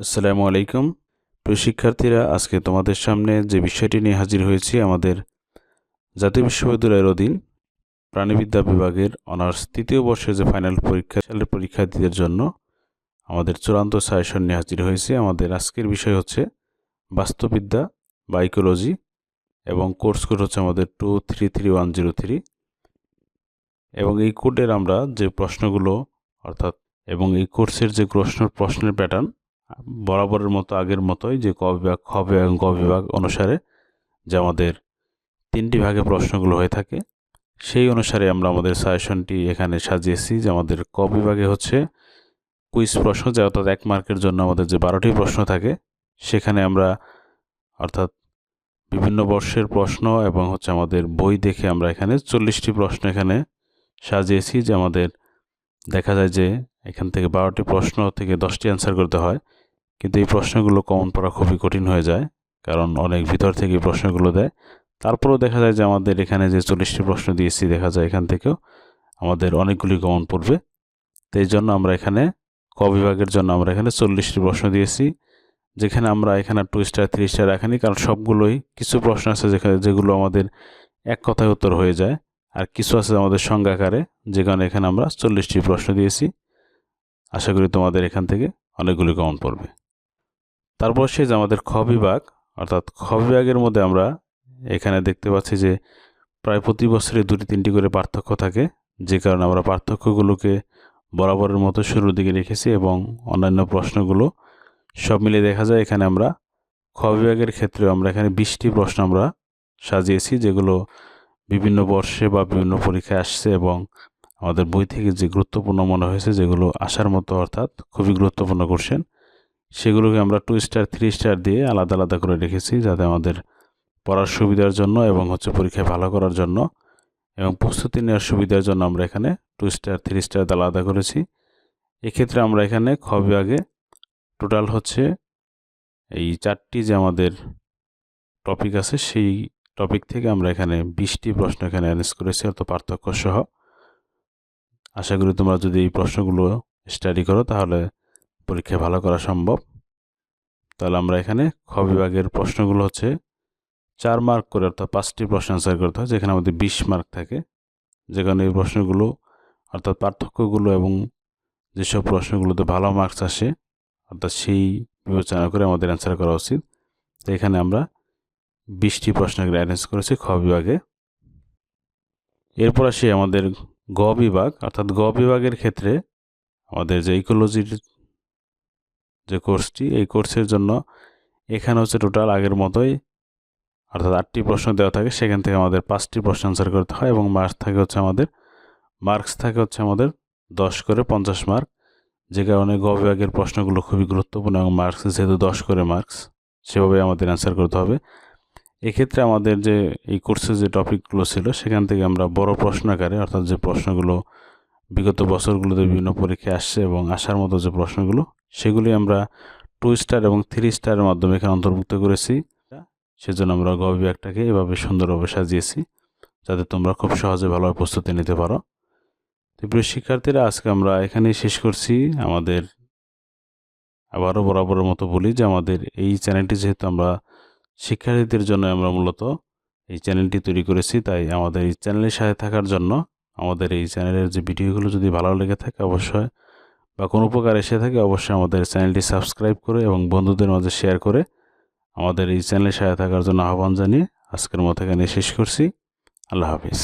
আসসালামু আলাইকুম। প্রিয় শিক্ষার্থীরা, আজকে তোমাদের সামনে যে বিষয়টি নিয়ে হাজির হয়েছি আমাদের জাতীয় বিশ্ববিদ্যালয়ের অধীন প্রাণীবিদ্যা বিভাগের অনার্স তৃতীয় বর্ষের যে ফাইনাল পরীক্ষা, সালের পরীক্ষার্থীদের জন্য আমাদের চূড়ান্ত সাজেশন নিয়ে হাজির হয়েছে। আমাদের আজকের বিষয় হচ্ছে বাস্তুবিদ্যা, বাইকোলজি এবং কোর্স কোড হচ্ছে আমাদের two three three one zero three. এবং এই কোডের আমরা যে প্রশ্নগুলো, অর্থাৎ এবং এই কোর্সের যে প্রশ্ন প্রশ্নের প্যাটার্ন বরাবরের মতো আগের মতোই যে ক বিভাগ, খ বিভাগ এবং গ বিভাগ অনুসারে যে আমাদের তিনটি ভাগে প্রশ্নগুলো হয়ে থাকে, সেই অনুসারে আমরা আমাদের সাজেশনটি এখানে সাজিয়েছি যে আমাদের ক বিভাগে হচ্ছে কুইজ প্রশ্ন, যে অর্থাৎ এক মার্কের জন্য আমাদের যে বারোটি প্রশ্ন থাকে, সেখানে আমরা অর্থাৎ বিভিন্ন বর্ষের প্রশ্ন এবং হচ্ছে আমাদের বই দেখে আমরা এখানে চল্লিশটি প্রশ্ন এখানে সাজিয়েছি যে আমাদের দেখা যায় যে এখান থেকে বারোটি প্রশ্ন থেকে দশটি অ্যান্সার করতে হয়। কিন্তু এই প্রশ্নগুলো কমন পড়া খুবই কঠিন হয়ে যায়, কারণ অনেক ভিতর থেকে প্রশ্নগুলো দেয়। তারপরেও দেখা যায় যে আমাদের এখানে যে চল্লিশটি প্রশ্ন দিয়েছি, দেখা যায় এখান থেকেও আমাদের অনেকগুলি কমন পড়বে। তো এই জন্য আমরা এখানে ক বিভাগের জন্য আমরা এখানে চল্লিশটি প্রশ্ন দিয়েছি, যেখানে আমরা এখানে টু স্টার থ্রি স্টার রাখিনি, কারণ সবগুলোই কিছু প্রশ্ন আছে যেখানে, যেগুলো আমাদের এক কথায় উত্তর হয়ে যায়, আর কিছু আছে আমাদের সংজ্ঞাকারে যে কারণে এখানে আমরা চল্লিশটি প্রশ্ন দিয়েছি। আশা করি তোমাদের এখান থেকে অনেকগুলি কমন পড়বে। তারপর সে যে আমাদের খ বিভাগ, অর্থাৎ খ বিভাগের মধ্যে আমরা এখানে দেখতে পাচ্ছি যে প্রায় প্রতি বছরে দুটি তিনটি করে পার্থক্য থাকে। যে কারণে আমরা পার্থক্যগুলোকে বরাবরের মতো শুরুর দিকে রেখেছি এবং অন্যান্য প্রশ্নগুলো সব মিলিয়ে দেখা যায় এখানে আমরা খ বিভাগের ক্ষেত্রে আমরা এখানে বিশটি প্রশ্ন আমরা সাজিয়েছি, যেগুলো বিভিন্ন বর্ষে বা বিভিন্ন পরীক্ষায় আসছে এবং আমাদের বই থেকে যে গুরুত্বপূর্ণ মনে হয়েছে, যেগুলো আসার মতো অর্থাৎ খুবই গুরুত্বপূর্ণ কোশ্চেন সেগুলোকে আমরা টু স্টার থ্রি স্টার দিয়ে আলাদা আলাদা করে রেখেছি যাতে আমাদের পড়ার সুবিধার জন্য এবং হচ্ছে পরীক্ষায় ভালো করার জন্য এবং প্রস্তুতি নেওয়ার সুবিধার জন্য আমরা এখানে টু স্টার থ্রি স্টার আলাদা করেছি। এক্ষেত্রে আমরা এখানে খ বিভাগে টোটাল হচ্ছে এই চারটি যে আমাদের টপিক আছে সেই টপিক থেকে আমরা এখানে বিশটি প্রশ্ন এখানে অ্যারেঞ্জ করেছি অর্থ পার্থক্য সহ। আশা করি তোমরা যদি এই প্রশ্নগুলো স্টাডি করো তাহলে পরীক্ষায় ভালো করা সম্ভব। তাহলে আমরা এখানে খ বিভাগের প্রশ্নগুলো হচ্ছে চার মার্ক করে অর্থাৎ পাঁচটি প্রশ্ন অ্যান্সার করতে হয়, যেখানে আমাদের বিশ মার্ক থাকে। যেখানে এই প্রশ্নগুলো অর্থাৎ পার্থক্যগুলো এবং যেসব প্রশ্নগুলোতে ভালো মার্কস আসে, অর্থাৎ সেই বিবেচনা করে আমাদের অ্যান্সার করা উচিত। তো এখানে আমরা বিশটি প্রশ্ন অ্যারেঞ্জ করেছি খ বিভাগে। এরপর আসি আমাদের গ বিভাগ। অর্থাৎ গ বিভাগের ক্ষেত্রে আমাদের যে ইকোলজির যে কোর্সটি এই কোর্সের জন্য এখানে হচ্ছে টোটাল আগের মতোই অর্থাৎ আটটি প্রশ্ন দেওয়া থাকে। সেখান থেকে আমাদের পাঁচটি প্রশ্ন আনসার করতে হয় এবং মার্কস থাকে হচ্ছে আমাদের মার্কস থাকে হচ্ছে আমাদের দশ করে পঞ্চাশ মার্ক যে কারণে গ বিভাগের প্রশ্নগুলো খুবই গুরুত্বপূর্ণ এবং মার্কস যেহেতু দশ করে মার্কস সেভাবে আমাদের অ্যান্সার করতে হবে। এক্ষেত্রে আমাদের যে এই কোর্সের যে টপিকগুলো ছিল, সেখান থেকে আমরা বড় প্রশ্ন আকারে, অর্থাৎ যে প্রশ্নগুলো বিগত বছরগুলোতে বিভিন্ন পরীক্ষায় আসছে এবং আসার মতো যে প্রশ্নগুলো সেগুলি আমরা টু স্টার এবং থ্রি স্টারের মাধ্যমে এখানে অন্তর্ভুক্ত করেছি। সেজন্য আমরা গ বিভাগটাকে এভাবে সুন্দরভাবে সাজিয়েছি, যাতে তোমরা খুব সহজে ভালোভাবে প্রস্তুতি নিতে পারো। তো প্রিয় শিক্ষার্থীরা, আজকে আমরা এখানেই শেষ করছি। আমাদের আবারও বরাবরের মতো বলি যে আমাদের এই চ্যানেলটি যেহেতু আমরা শিক্ষার্থীদের জন্য আমরা মূলত এই চ্যানেলটি তৈরি করেছি, তাই আমাদের এই চ্যানেলের সাথে থাকার জন্য আমাদের এই চ্যানেলের যে ভিডিওগুলো যদি ভালো লেগে থাকে, অবশ্যই বা কোনো উপকার এসে থাকে, অবশ্যই আমাদের চ্যানেলটি সাবস্ক্রাইব করে এবং বন্ধুদের মাঝে শেয়ার করে আমাদের এই চ্যানেলে সাথে থাকার জন্য আহ্বান জানিয়ে আজকের মতো এখানে শেষ করছি। আল্লাহ হাফিজ।